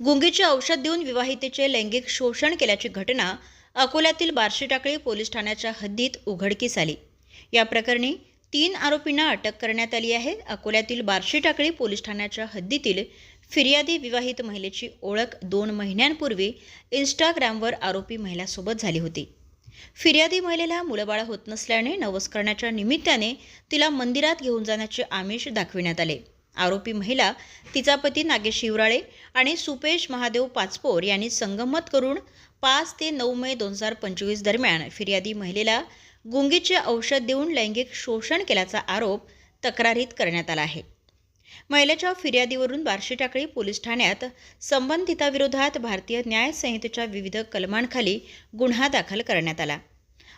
गुंगीचे औषध देऊन विवाहितेचे लैंगिक शोषण केल्याची घटना अकोल्यातील बार्शी टाकळी पोलीस ठाण्याच्या हद्दीत उघडकीस आली. या प्रकरणी तीन आरोपींना अटक करण्यात आली आहे. अकोल्यातील बार्शी टाकळी पोलीस ठाण्याच्या हद्दीतील फिर्यादी विवाहित महिलेची ओळख दोन महिन्यांपूर्वी इंस्टाग्रामवर आरोपी महिलासोबत झाली होती. फिर्यादी महिलेला मुलंबाळं होत नसल्याने नवस करण्याच्या निमित्ताने तिला मंदिरात घेऊन जाण्याचे आमिष दाखविण्यात आले. आरोपी महिला तिचा पती नागेश शिवराळे आणि सुपेश महादेव पाचपोर यांनी संगमत करून पाच ते नऊ मे दोन हजार पंचवीस दरम्यान फिर्यादी महिलेला गुंगीचे औषध देऊन लैंगिक शोषण केल्याचा आरोप तक्रारीत करण्यात आला आहे. महिलेच्या फिर्यादीवरून बार्शी टाकळी पोलीस ठाण्यात संबंधिताविरोधात भारतीय न्याय संहितेच्या विविध कलमांखाली गुन्हा दाखल करण्यात आला.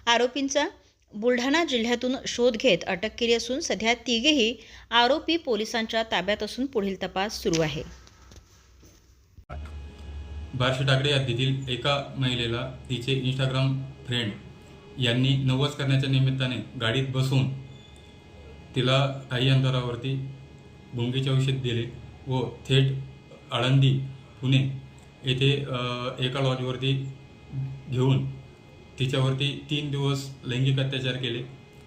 आरोपींचा बुलढाणा जिल्ह्यातून शोध घेत अटक केली असून सध्या तिघेही आरोपी पोलिसांच्या ताब्यात असून पुढील तपास सुरू आहे. बार्शी टाकडे यादीतील एका महिलेला तिचे इंस्टाग्राम फ्रेंड यांनी नवस करण्याच्या निमित्ताने गाडीत बसून तिला काही अंतरावरती गुंगीचे औषध दिले व थेट आळंदी पुणे येथे एका लॉजवरती घेऊन तिच्यावरती तीन दिवस लैंगिक अत्याचार केले.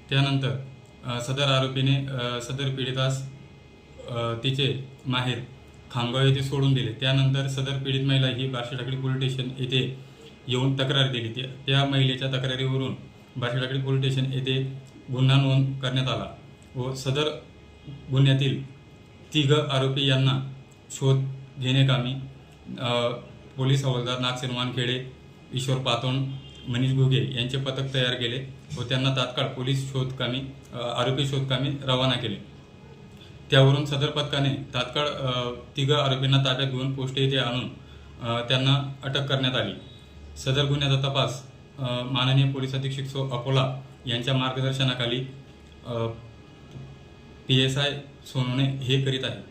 त्यानंतर सदर आरोपीने सदर पीडितास तिचे माहेर खामगाव येथे सोडून दिले. त्यानंतर सदर पीडित महिला ही बार्शीटाकडी पोलीस स्टेशन येथे येऊन तक्रार दिली. त्या- त्या महिलेच्या तक्रारीवरून बार्शीटाकडी पोलीस स्टेशन येथे गुन्हा नोंद करण्यात आला व सदर गुन्ह्यातील तिघ आरोपी यांना शोध घेणे कामी पोलीस हवालदार नागसेन वानखेडे ईश्वर पातोंड मनीष घुगे यांचे पथक तयार केले व त्यांना तात्काळ पोलीस शोधकामी आरोपी शोधकामी रवाना केले. त्यावरून सदर पथकाने तात्काळ तिघं आरोपींना ताब्यात घेऊन पोस्ट येथे आणून त्यांना अटक करण्यात आली. सदर गुन्ह्याचा तपास माननीय पोलीस अधीक्षक सो अकोला यांच्या मार्गदर्शनाखाली पी एस आय सोनवणे हे करीत आहे